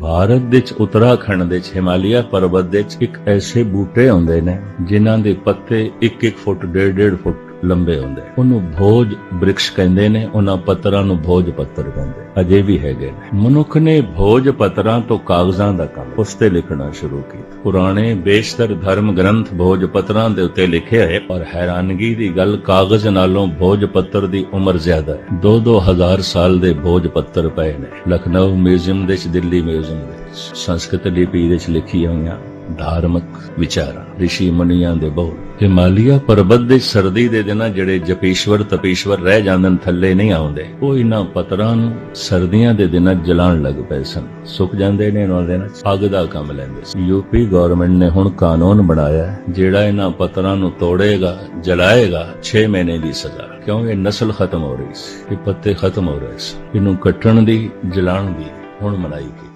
ਭਾਰਤ ਦੇ ਉਤਰਾਖੰਡ ਦੇ ਚ ਹਿਮਾਲਿਆ ਪਰਬਤ ਦੇ ਚ ਇੱਕ ਐਸੇ ਬੂਟੇ ਹੁੰਦੇ ਨੇ, ਜਿਨ੍ਹਾਂ ਦੇ ਪੱਤੇ 1-1 ਫੁੱਟ 1.5 ਫੁੱਟ ਲੰਬੇ ਹੁੰਦੇ ਉਹਨੂੰ ਭੋਜ ਬ੍ਰਿਕਸ਼ ਕਹਿੰਦੇ ਨੇ, ਉਹਨਾਂ ਪੱਤਰਾਂ ਨੂੰ ਭੋਜ ਪੱਤਰ ਕਹਿੰਦੇ ਅਜੇ ਵੀ ਹੈਗੇ ਨੇ। ਮਨੁੱਖ ਨੇ ਭੋਜ ਪੱਤਰਾਂ ਤੋਂ ਕਾਗਜ਼ਾਂ ਦਾ ਕੰਮ ਉਸ ਤੇ ਲਿਖਣਾ ਸ਼ੁਰੂ ਕੀਤਾ। ਪੁਰਾਣੇ ਬੇਸ਼ਤਰ ਧਰਮ ਗ੍ਰੰਥ ਭੋਜ ਪੱਤਰਾਂ ਦੇ ਉੱਤੇ ਲਿਖਿਆ ਹੈ, ਪਰ ਹੈਰਾਨਗੀ ਦੀ ਗੱਲ ਕਾਗਜ਼ ਨਾਲੋਂ ਭੋਜ ਪੱਤਰ ਦੀ ਉਮਰ ਜ਼ਿਆਦਾ ਹੈ। 2-2 ਹਜ਼ਾਰ ਸਾਲ ਦੇ ਭੋਜ ਪੱਤਰ ਪਏ ਨੇ। ਲਖਨਊ ਮਿਊਜ਼ੀਅਮ ਦੇ ਚ ਦਿੱਲੀ ਮਿਊਜ਼ੀਅਮ ਦੇ ਵਿੱਚ। ਸੰਸਕ੍ਰਿਤ ਲਿਪੀ ਦੇ ਚ ਲਿਖੀਆਂ ਹੋਈਆਂ ਧਾਰਮਿਕ ਵਿਚਾਰਾਂ। ਰਿਸ਼ੀ ਮੁਨੀਆਂ ਦੇ ਬੋਲ। ਹਿਮਾਲਿਆ ਪਰਬਤ ਦੇ ਸਰਦੀ ਦੇ ਦਿਨਾਂ ਜਿਹੜੇ ਜਪੀਸ਼ਵਰ ਤਪੇਸ਼ਵਰ ਰਹਿ ਜਾਂਦੇ ਨੇ ਥੱਲੇ ਨਹੀਂ ਆਉਂਦੇ। ਉਹ ਇਹਨਾਂ ਪੱਤਰਾਂ ਨੂੰ ਸਰਦੀਆਂ ਦੇ ਦਿਨਾਂ 'ਚ ਲੱਗ ਪਏ ਸਨ। ਸੁੱਕ ਜਾਂਦੇ ਨੇ ਉਹਨਾਂ ਦੇ ਨਾਲ। ਅੱਗ ਦਾ ਕੰਮ ਲੈਂਦੇ ਸੀ। ਯੂਪੀ ਗਵਰਨਮੈਂਟ ਨੇ ਹੁਣ ਕਾਨੂੰਨ ਬਣਾਇਆ ਹੈ, ਜਿਹੜਾ ਇਹਨਾਂ ਪੱਤਰਾਂ ਨੂੰ ਤੋੜੇਗਾ ਜਲਾਏਗਾ 6 ਮਹੀਨੇ ਦੀ ਸਜ਼ਾ। ਕਿਉਂ ਇਹ ਨਸਲ ਖਤਮ ਹੋ ਰਹੀ ਸੀ? ਇਹ ਪੱਤੇ ਖਤਮ ਹੋ ਰਹੇ ਸੀ ਇਹਨੂੰ ਕੱਟਣ ਦੀ ਜਲਾਣ ਦੀ ਹੁਣ ਮਨਾਈ ਗਈ